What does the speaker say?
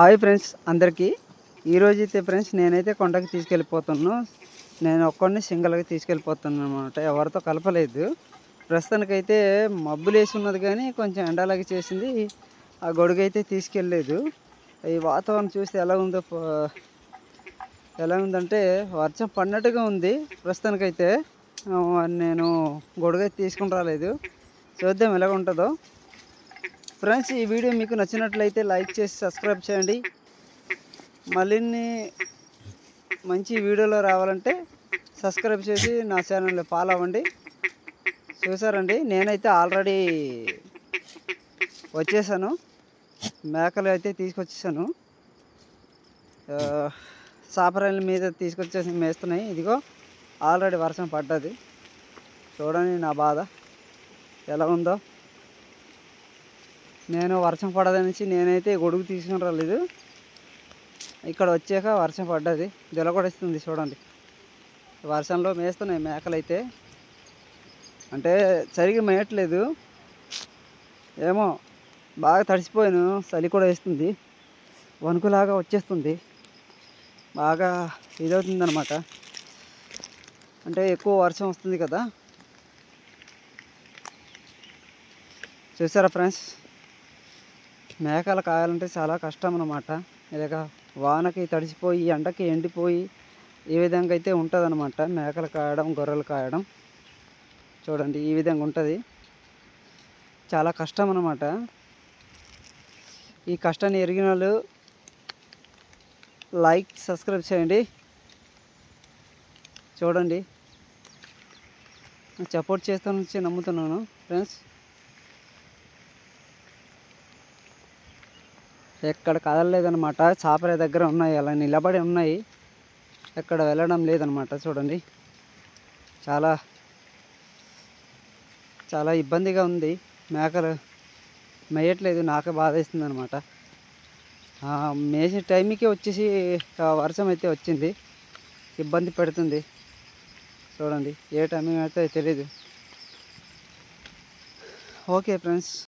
Hi friends అందరికీ. ఈరోజు అయితే ఫ్రెండ్స్ నేనైతే కొండకి తీసుకెళ్ళిపోతున్నాను. నేను ఒక్కడిని సింగల్గా తీసుకెళ్ళిపోతున్నాను అనమాట ఎవరితో కలపలేదు. ప్రస్తుతానికైతే మబ్బులు వేసి ఉన్నది కానీ కొంచెం ఎండలాగా చేసింది. ఆ గొడుగు అయితే తీసుకెళ్ళలేదు. ఈ వాతావరణం చూస్తే ఎలా ఉందో ఎలా ఉందంటే వర్షం పడినట్టుగా ఉంది. ప్రస్తుతానికైతే నేను గొడుగు అయితే తీసుకుని రాలేదు. చూద్దాం ఎలాగ ఉంటుందో ఫ్రెండ్స్ ఈ వీడియో మీకు నచ్చినట్లయితే లైక్ చేసి సబ్స్క్రైబ్ చేయండి. మరిన్ని మంచి వీడియోలో రావాలంటే సబ్స్క్రైబ్ చేసి నా ఛానల్ని ఫాలో అవ్వండి. చూసారండి? నేనైతే ఆల్రెడీ వచ్చేసాను. మేకలు అయితే తీసుకొచ్చేసాను. సాపరాయిల మీద తీసుకొచ్చేసి మేస్తున్నాయి. ఇదిగో ఆల్రెడీ వర్షం పడ్డది. చూడండి నా బాధ. ఎలా ఉందో? నేను వర్షం పడదనేసి నేనైతే గొడుగు తీసుకుని రాలేదు. ఇక్కడ వచ్చాక వర్షం పడ్డది. జలకొడిస్తుంది చూడండి. వర్షంలో మేస్తున్నాయి మేకలు అయితే అంటే సరిగ్గా మేయట్లేదు. ఏమో బాగా తడిసిపోయాను. చలి కూడా వేస్తుంది. వణుకులాగా వచ్చేస్తుంది. బాగా ఇదవుతుందనమాట అంటే ఎక్కువ వర్షం వస్తుంది కదా. చూసారా ఫ్రెండ్స్? మేకలు కాయాలంటే చాలా కష్టం అన్నమాట ఇలాగ వానకి తడిసిపోయి ఎండకి ఎండిపోయి ఈ విధంగా అయితే ఉంటుంది అనమాట మేకలు కాయడం గొర్రెలు కాయడం. చూడండి ఈ విధంగా ఉంటుంది. చాలా కష్టం అన్నమాట ఈ కష్టాన్ని ఎరిగిన వాళ్ళు లైక్ సబ్స్క్రైబ్ చేయండి. చూడండి. సపోర్ట్ చేస్తానని నమ్ముతున్నాను ఫ్రెండ్స్. ఎక్కడ కదలలేదనమాట చాపల దగ్గర ఉన్నాయి అలా నిలబడి ఉన్నాయి. ఎక్కడ వెళ్ళడం లేదనమాట చూడండి. చాలా చాలా ఇబ్బందిగా ఉంది. మేకలు మేయట్లేదు నాకే బాధ వేస్తుంది అనమాట మేసే టైంకి వచ్చేసి వర్షం అయితే వచ్చింది. ఇబ్బంది పెడుతుంది. చూడండి ఏ టైమింగ్ అయితే తెలియదు ఓకే ఫ్రెండ్స్.